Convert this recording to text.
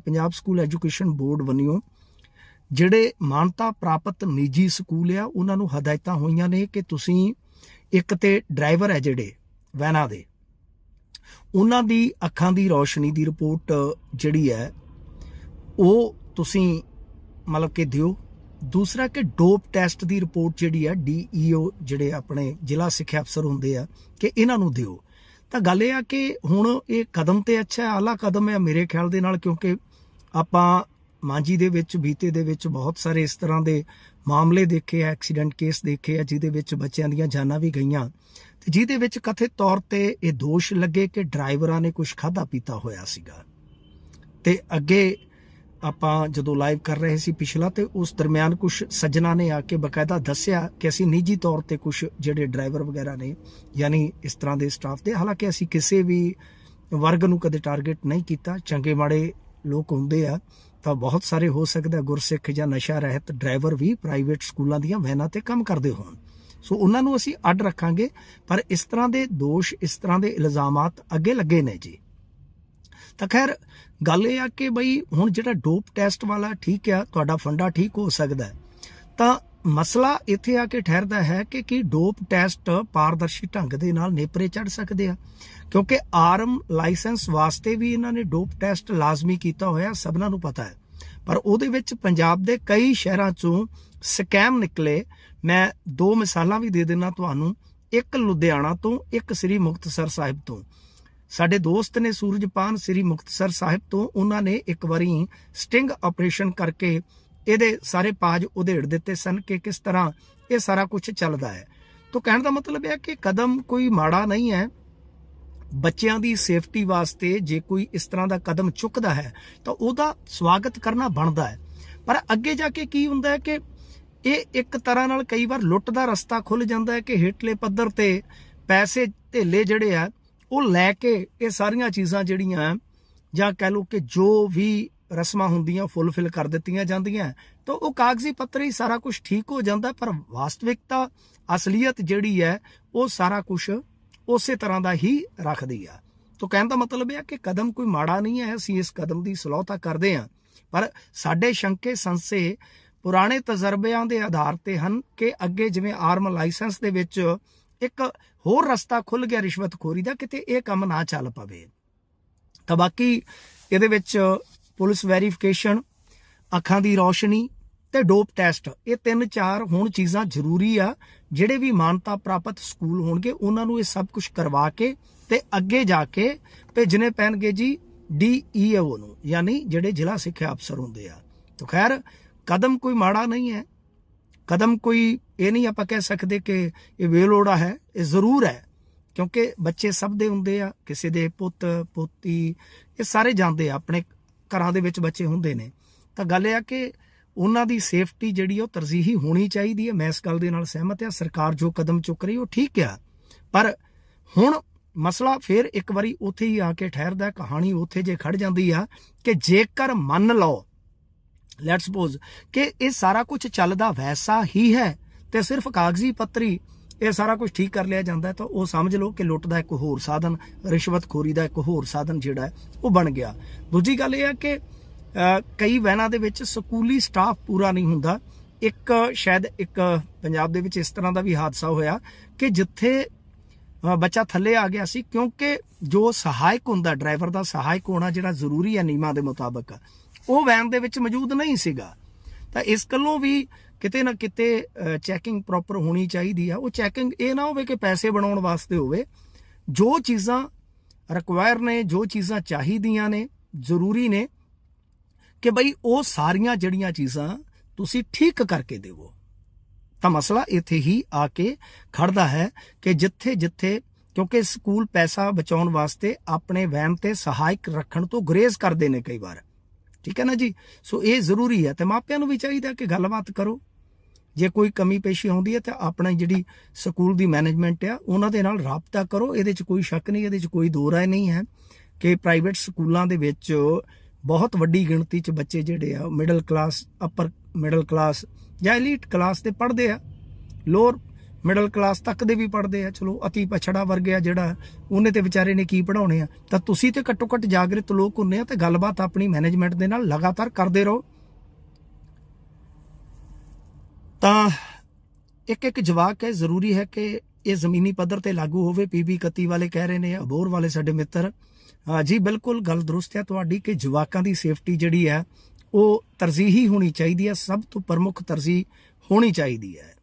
Punjab school education board ਵੱਲੋਂ ਜਿਹੜੇ ਮਾਨਤਾ ਪ੍ਰਾਪਤ ਨਿੱਜੀ ਸਕੂਲ ਆ, ਉਹਨਾਂ ਨੂੰ ਹਦਾਇਤਾਂ ਹੋਈਆਂ ਨੇ ਕਿ ਤੁਸੀਂ ਇੱਕ ਤੇ ਡਰਾਈਵਰ ਹੈ ਜਿਹੜੇ ਵੈਨਾਂ ਦੇ, ਉਹਨਾਂ ਦੀ ਅੱਖਾਂ ਦੀ ਰੌਸ਼ਨੀ ਦੀ ਰਿਪੋਰਟ ਜਿਹੜੀ ਹੈ, ਉਹ ਤੁਸੀਂ ਮਤਲਬ ਕਿ ਦਿਓ। ਦੂਸਰਾ ਕਿ ਡੋਪ ਟੈਸਟ ਦੀ ਰਿਪੋਰਟ ਜਿਹੜੀ ਹੈ, ਡੀਈਓ ਜਿਹੜੇ ਆਪਣੇ ਜ਼ਿਲ੍ਹਾ ਸਿੱਖਿਆ ਅਫਸਰ ਹੁੰਦੇ ਆ, ਕਿ ਇਹਨਾਂ ਨੂੰ ਦਿਓ। ਤਾਂ ਗੱਲ ਇਹ ਆ ਕਿ ਹੁਣ ਇਹ ਕਦਮ ਤੇ ਅੱਛਾ ਆਲਾ ਕਦਮ ਹੈ ਮੇਰੇ ਖਿਆਲ ਦੇ ਨਾਲ, ਕਿਉਂਕਿ ਆਪਾਂ ਮਾਂਜੀ ਦੇ ਵਿੱਚ, ਬੀਤੇ ਦੇ ਵਿੱਚ ਬਹੁਤ ਸਾਰੇ ਇਸ ਤਰ੍ਹਾਂ ਦੇ ਮਾਮਲੇ ਦੇਖੇ ਆ, ਐਕਸੀਡੈਂਟ ਕੇਸ ਦੇਖੇ ਆ, ਜਿਹਦੇ ਵਿੱਚ ਬੱਚਿਆਂ ਦੀਆਂ ਜਾਨਾਂ ਵੀ ਗਈਆਂ। ਤੇ ਜਿਹਦੇ ਵਿੱਚ ਕਥਿਤ ਤੌਰ ਤੇ ਇਹ ਦੋਸ਼ ਲੱਗੇ ਕਿ ਡਰਾਈਵਰਾਂ ਨੇ ਕੁਝ ਖਾਦਾ ਪੀਤਾ ਹੋਇਆ ਸੀਗਾ। ਤੇ ਅੱਗੇ ਆਪਾਂ ਜਦੋਂ ਲਾਈਵ ਕਰ ਰਹੇ ਸੀ ਪਿਛਲਾ, ਤੇ ਉਸ ਦਰਮਿਆਨ ਕੁਝ ਸੱਜਣਾ ਨੇ ਆ ਕੇ ਬਕਾਇਦਾ ਦੱਸਿਆ ਕਿ ਅਸੀਂ ਨਿੱਜੀ ਤੌਰ ਤੇ ਕੁਝ ਜਿਹੜੇ ਡਰਾਈਵਰ ਵਗੈਰਾ ਨੇ, ਯਾਨੀ ਇਸ ਤਰ੍ਹਾਂ ਦੇ ਸਟਾਫ ਦੇ, ਹਾਲਾਂਕਿ ਅਸੀਂ ਕਿਸੇ ਵੀ ਵਰਗ ਨੂੰ ਕਦੇ ਟਾਰਗੇਟ ਨਹੀਂ ਕੀਤਾ। ਚੰਗੇ ਮਾੜੇ ਲੋਕ ਹੁੰਦੇ ਆ, ਤਾਂ ਬਹੁਤ ਸਾਰੇ ਹੋ ਸਕਦਾ ਗੁਰਸਿੱਖ ਜਾਂ ਨਸ਼ਾ ਰਹਿਤ ਡਰਾਈਵਰ ਵੀ ਪ੍ਰਾਈਵੇਟ ਸਕੂਲਾਂ ਦੀਆਂ ਵੈਨਾਂ ਤੇ ਕੰਮ ਕਰਦੇ ਹੋਣ। ਸੋ ਉਹਨਾਂ ਨੂੰ ਅਸੀਂ ਅੱਡ ਰੱਖਾਂਗੇ, ਪਰ ਇਸ ਤਰ੍ਹਾਂ ਦੇ ਦੋਸ਼, ਇਸ ਤਰ੍ਹਾਂ ਦੇ ਇਲਜ਼ਾਮਾਤ ਅੱਗੇ ਲੱਗੇ ਨੇ ਜੀ। ਤਾਂ ਖੈਰ, ਗੱਲ ਇਹ ਆ ਕਿ ਬਈ ਹੁਣ ਜਿਹੜਾ ਡੋਪ ਟੈਸਟ ਵਾਲਾ ਠੀਕ ਆ, ਤੁਹਾਡਾ ਫੰਡਾ ਠੀਕ ਹੋ ਸਕਦਾ ਤਾਂ ਮਸਲਾ ਇੱਥੇ ਆ ਕੇ ਠਹਿਰਦਾ ਹੈ ਕਿ ਕੀ ਡੋਪ ਟੈਸਟ ਪਾਰਦਰਸ਼ੀ ਢੰਗ ਦੇ ਨਾਲ ਨੇਪਰੇ ਚੜ ਸਕਦੇ ਆ। ਕਿਉਂਕਿ ਆਰਮ ਲਾਇਸੈਂਸ ਵਾਸਤੇ ਵੀ ਇਹਨਾਂ ਨੇ ਡੋਪ ਟੈਸਟ ਲਾਜ਼ਮੀ ਕੀਤਾ ਹੋਇਆ, ਸਭਨਾਂ ਨੂੰ ਪਤਾ ਹੈ। ਪਰ ਉਹਦੇ ਵਿੱਚ ਪੰਜਾਬ ਦੇ ਕਈ ਸ਼ਹਿਰਾਂ ਚੋਂ ਸਕੈਮ ਨਿਕਲੇ। ਮੈਂ ਦੋ ਮਿਸਾਲਾਂ ਵੀ ਦੇ ਦੇਣਾ ਤੁਹਾਨੂੰ। ਇੱਕ ਲੁਧਿਆਣਾ ਤੋਂ, ਇੱਕ ਸ੍ਰੀ ਮੁਕਤਸਰ ਸਾਹਿਬ ਤੋਂ। ਸਾਡੇ ਦੋਸਤ ਨੇ ਸੂਰਜਪਾਨ ਸ੍ਰੀ ਮੁਕਤਸਰ ਸਾਹਿਬ ਤੋਂ, ਉਹਨਾਂ ਨੇ ਇੱਕ ਵਾਰੀ ਸਟਿੰਗ ਆਪਰੇਸ਼ਨ ਕਰਕੇ ਇਹਦੇ ਸਾਰੇ ਪਾਜ ਉਧੇੜ ਦਿੱਤੇ ਸਨ ਕਿ ਕਿਸ ਤਰ੍ਹਾਂ ਇਹ ਸਾਰਾ ਕੁਝ ਚੱਲਦਾ ਹੈ। ਤੋਂ ਕਹਿਣ ਦਾ ਮਤਲਬ ਇਹ ਹੈ ਕਿ ਕਦਮ ਕੋਈ ਮਾੜਾ ਨਹੀਂ ਹੈ। ਬੱਚਿਆਂ ਦੀ ਸੇਫਟੀ ਵਾਸਤੇ ਜੇ ਕੋਈ ਇਸ ਤਰ੍ਹਾਂ ਦਾ ਕਦਮ ਚੁੱਕਦਾ ਹੈ, ਤਾਂ ਉਹਦਾ ਸਵਾਗਤ ਕਰਨਾ ਬਣਦਾ ਹੈ। ਪਰ ਅੱਗੇ ਜਾ ਕੇ ਕੀ ਹੁੰਦਾ ਹੈ ਕਿ ਇਹ ਇੱਕ ਤਰ੍ਹਾਂ ਨਾਲ ਕਈ ਵਾਰ ਲੁੱਟ ਦਾ ਰਸਤਾ ਖੁੱਲ ਜਾਂਦਾ ਹੈ ਕਿ ਹੇਠਲੇ ਪੱਧਰ ਤੇ ਪੈਸੇ ਧੇਲੇ ਜਿਹੜੇ ਆ, ਉਹ ਲੈ ਕੇ ਇਹ ਸਾਰੀਆਂ ਚੀਜ਼ਾਂ ਜਿਹੜੀਆਂ ਜਾਂ ਕਹਿ ਲਓ ਕਿ ਜੋ ਵੀ ਰਸਮਾਂ ਹੁੰਦੀਆਂ, ਫੁੱਲਫਿਲ ਕਰ ਦਿੱਤੀਆਂ ਜਾਂਦੀਆਂ। ਤਾਂ ਉਹ ਕਾਗਜ਼ੀ ਪੱਤਰ ਹੀ ਸਾਰਾ ਕੁਝ ਠੀਕ ਹੋ ਜਾਂਦਾ, ਪਰ ਵਾਸਤਵਿਕਤਾ, ਅਸਲੀਅਤ ਜਿਹੜੀ ਹੈ, ਉਹ ਸਾਰਾ ਕੁਝ ਉਸੇ ਤਰ੍ਹਾਂ ਦਾ ਹੀ ਰੱਖਦੀ ਆ। ਤਾਂ ਕਹਿਣ ਦਾ ਮਤਲਬ ਇਹ ਹੈ ਕਿ ਕਦਮ ਕੋਈ ਮਾੜਾ ਨਹੀਂ ਹੈ, ਅਸੀਂ ਇਸ ਕਦਮ ਦੀ ਸਲਾਹਤਾ ਕਰਦੇ ਹਾਂ। ਪਰ ਸਾਡੇ ਸ਼ੰਕੇ ਸੰਸੇ ਪੁਰਾਣੇ ਤਜਰਬਿਆਂ ਦੇ ਆਧਾਰ ਤੇ ਹਨ ਕਿ ਅੱਗੇ ਜਿਵੇਂ ਆਰਮ ਲਾਇਸੈਂਸ ਦੇ ਵਿੱਚ ਇੱਕ ਹੋਰ ਰਸਤਾ ਖੁੱਲ ਗਿਆ ਰਿਸ਼ਵਤਖੋਰੀ ਦਾ, ਕਿਤੇ ਇਹ ਕੰਮ ਨਾ ਚੱਲ ਪਵੇ। ਤਾਂ ਬਾਕੀ ਇਹਦੇ ਵਿੱਚ ਪੁਲਿਸ ਵੈਰੀਫਿਕੇਸ਼ਨ, ਅੱਖਾਂ ਦੀ ਰੌਸ਼ਨੀ ਤੇ ਡੋਪ ਟੈਸਟ। ਇਹ ਤਿੰਨ ਚਾਰ ਹੁਣ ਚੀਜ਼ਾਂ ਜ਼ਰੂਰੀ ਆ, ਜਿਹੜੇ ਵੀ ਮਾਨਤਾ ਪ੍ਰਾਪਤ ਸਕੂਲ ਹੋਣਗੇ, ਉਹਨਾਂ ਨੂੰ ਇਹ ਸਭ ਕੁਝ ਕਰਵਾ ਕੇ ਤੇ ਅੱਗੇ ਜਾ ਕੇ ਭੇਜਣੇ ਪੈਣਗੇ ਜੀ ਡੀਈਓ ਨੂੰ, ਯਾਨੀ ਜਿਹੜੇ ਜ਼ਿਲ੍ਹਾ ਸਿੱਖਿਆ ਅਫਸਰ ਹੁੰਦੇ ਆ। ਤਾਂ ਖੈਰ, ਕਦਮ ਕੋਈ ਮਾੜਾ ਨਹੀਂ ਹੈ। ਕਦਮ ਕੋਈ ਇਹ ਨਹੀਂ ਆਪਾਂ ਕਹਿ ਸਕਦੇ ਕਿ ਇਹ ਵੇਲੋੜਾ ਹੈ, ਇਹ ਜ਼ਰੂਰ ਹੈ, ਕਿਉਂਕਿ ਬੱਚੇ ਸਭ ਦੇ ਹੁੰਦੇ ਆ, ਕਿਸੇ ਦੇ ਪੁੱਤ, ਪੋਤੀ, ਇਹ ਸਾਰੇ ਜਾਂਦੇ ਆ ਆਪਣੇ ਘਰਾਂ ਦੇ ਵਿੱਚ ਬੱਚੇ ਹੁੰਦੇ ਨੇ। ਤਾਂ ਗੱਲ ਇਹ ਆ ਕਿ ਉਹਨਾਂ ਦੀ ਸੇਫਟੀ ਜਿਹੜੀ ਆ ਉਹ ਤਰਜੀਹੀ ਹੋਣੀ ਚਾਹੀਦੀ ਹੈ ਮੈਂ ਇਸ ਗੱਲ ਦੇ ਨਾਲ ਸਹਿਮਤ ਹਾਂ ਸਰਕਾਰ ਜੋ ਕਦਮ ਚੁੱਕ ਰਹੀ ਉਹ ਠੀਕ ਆ। ਪਰ ਹੁਣ ਮਸਲਾ ਫਿਰ ਇੱਕ ਵਾਰੀ ਉੱਥੇ ਹੀ ਆ ਕੇ ਠਹਿਰਦਾ, ਕਹਾਣੀ ਉੱਥੇ ਜੇ ਖੜ ਜਾਂਦੀ ਆ ਕਿ ਜੇਕਰ ਮੰਨ ਲਓ ਲੈਟਸ ਸਪੋਜ਼ ਕਿ ਇਹ ਸਾਰਾ ਕੁਝ ਚੱਲਦਾ ਵੈਸਾ ਹੀ ਹੈ ਤੇ ਸਿਰਫ ਕਾਗਜ਼ੀ ਪੱਤਰੀ ਇਹ ਸਾਰਾ ਕੁਝ ਠੀਕ ਕਰ ਲਿਆ ਜਾਂਦਾ ਤਾਂ ਉਹ ਸਮਝ ਲਓ ਕਿ ਲੁੱਟ ਦਾ ਇੱਕ ਹੋਰ ਸਾਧਨ, ਰਿਸ਼ਵਤਖੋਰੀ ਦਾ ਇੱਕ ਹੋਰ ਸਾਧਨ ਜਿਹੜਾ ਹੈ, ਉਹ ਬਣ ਗਿਆ। ਦੂਜੀ ਗੱਲ ਇਹ ਹੈ ਕਿ ਕਈ ਵੈਨਾਂ ਦੇ ਵਿੱਚ ਸਕੂਲੀ ਸਟਾਫ ਪੂਰਾ ਨਹੀਂ ਹੁੰਦਾ। ਇੱਕ, ਸ਼ਾਇਦ ਇੱਕ ਪੰਜਾਬ ਦੇ ਵਿੱਚ ਇਸ ਤਰ੍ਹਾਂ ਦਾ ਵੀ ਹਾਦਸਾ ਹੋਇਆ ਕਿ ਜਿੱਥੇ ਬੱਚਾ ਥੱਲੇ ਆ ਗਿਆ ਸੀ, ਕਿਉਂਕਿ ਜੋ ਸਹਾਇਕ ਹੁੰਦਾ, ਡਰਾਈਵਰ ਦਾ ਸਹਾਇਕ ਹੋਣਾ ਜਿਹੜਾ ਜ਼ਰੂਰੀ ਹੈ ਨਿਯਮਾਂ ਦੇ ਮੁਤਾਬਕ, ਉਹ ਵੈਨ ਦੇ ਵਿੱਚ ਮੌਜੂਦ ਨਹੀਂ ਸੀਗਾ। ਤਾਂ ਇਸ ਗੱਲੋਂ ਵੀ ਕਿਤੇ ਨਾ ਕਿਤੇ ਚੈਕਿੰਗ ਪ੍ਰੋਪਰ ਹੋਣੀ ਚਾਹੀਦੀ ਆ। ਉਹ ਚੈਕਿੰਗ ਇਹ ਨਾ ਹੋਵੇ ਕਿ ਪੈਸੇ ਬਣਾਉਣ ਵਾਸਤੇ ਹੋਵੇ। ਜੋ ਚੀਜ਼ਾਂ ਰਿਕੁਆਇਰ ਨੇ, ਜੋ ਚੀਜ਼ਾਂ ਚਾਹੀਦੀਆਂ ਨੇ, ਜ਼ਰੂਰੀ ਨੇ, ਕਿ ਬਈ ਉਹ ਸਾਰੀਆਂ ਜਿਹੜੀਆਂ ਚੀਜ਼ਾਂ ਤੁਸੀਂ ਠੀਕ ਕਰਕੇ ਦੇਵੋ। ਤਾਂ ਮਸਲਾ ਇੱਥੇ ਹੀ ਆ ਕੇ ਖੜਦਾ ਹੈ ਕਿ ਜਿੱਥੇ ਜਿੱਥੇ, ਕਿਉਂਕਿ ਸਕੂਲ ਪੈਸਾ ਬਚਾਉਣ ਵਾਸਤੇ ਆਪਣੇ ਵਹਿਮ ਤੇ ਸਹਾਇਕ ਰੱਖਣ ਤੋਂ ਗੁਰੇਜ਼ ਕਰਦੇ ਨੇ ਕਈ ਵਾਰ। ਠੀਕ ਹੈ ਨਾ ਜੀ? ਸੋ ਇਹ ਜ਼ਰੂਰੀ ਹੈ ਤੇ ਮਾਪਿਆਂ ਨੂੰ ਵੀ ਚਾਹੀਦਾ ਕਿ ਗੱਲਬਾਤ ਕਰੋ। ਜੇ ਕੋਈ ਕਮੀ ਪੇਸ਼ੀ ਆਉਂਦੀ ਹੈ ਤਾਂ ਆਪਣਾ ਜਿਹੜੀ ਸਕੂਲ ਦੀ ਮੈਨੇਜਮੈਂਟ ਆ, ਉਹਨਾਂ ਦੇ ਨਾਲ ਰਾਬਤਾ ਕਰੋ। ਇਹਦੇ 'ਚ ਕੋਈ ਸ਼ੱਕ ਨਹੀਂ, ਇਹਦੇ 'ਚ ਕੋਈ ਦੋ ਰਾਏ ਨਹੀਂ ਹੈ ਕਿ ਪ੍ਰਾਈਵੇਟ ਸਕੂਲਾਂ ਦੇ ਵਿੱਚ ਬਹੁਤ ਵੱਡੀ ਗਿਣਤੀ 'ਚ ਬੱਚੇ ਜਿਹੜੇ ਆ middle class upper middle class ਜਾਂ ਐਲੀਟ ਕਲਾਸ ਦੇ ਪੜ੍ਹਦੇ ਆ। ਲੋਅਰ ਮਿਡਲ ਕਲਾਸ ਤੱਕ ਦੇ ਵੀ ਪੜਦੇ ਆ। ਚਲੋ, ਅਤੀ ਪਛੜਾ ਵਰਗ ਆ ਜਿਹੜਾ ਉਹਨੇ ਤੇ ਵਿਚਾਰੇ ਨੇ ਕੀ ਪੜਾਉਣੇ ਆ। ਤਾਂ ਤੁਸੀਂ ਤੇ ਘੱਟੋ ਘੱਟ ਜਾਗਰਿਤ ਲੋਕ ਹੁੰਨੇ ਆ ਤੇ ਗੱਲਬਾਤ ਆਪਣੀ ਮੈਨੇਜਮੈਂਟ ਦੇ ਨਾਲ ਲਗਾਤਾਰ ਕਰਦੇ ਰਹੋ। ਤਾਂ ਇੱਕ ਇੱਕ ਜਵਾਕ ਹੈ, ਜ਼ਰੂਰੀ ਹੈ ਕਿ ਇਹ ਜ਼ਮੀਨੀ ਪੱਧਰ ਤੇ ਲਾਗੂ ਹੋਵੇ। ਪੀਬੀ 31 ਵਾਲੇ ਕਹਿ ਰਹੇ ਨੇ ਅਬੋਰ ਵਾਲੇ ਸਾਡੇ ਮਿੱਤਰ। ਹਾਂ ਜੀ, ਬਿਲਕੁਲ ਗੱਲ ਦਰੁਸਤ ਹੈ ਤੁਹਾਡੀ ਕਿ ਜਵਾਕਾਂ ਦੀ ਸੇਫਟੀ ਜਿਹੜੀ ਹੈ, ਉਹ ਤਰਜੀਹੀ ਹੋਣੀ ਚਾਹੀਦੀ ਹੈ, ਸਭ ਤੋਂ ਪ੍ਰਮੁੱਖ ਤਰਜੀਹ ਹੋਣੀ ਚਾਹੀਦੀ ਹੈ।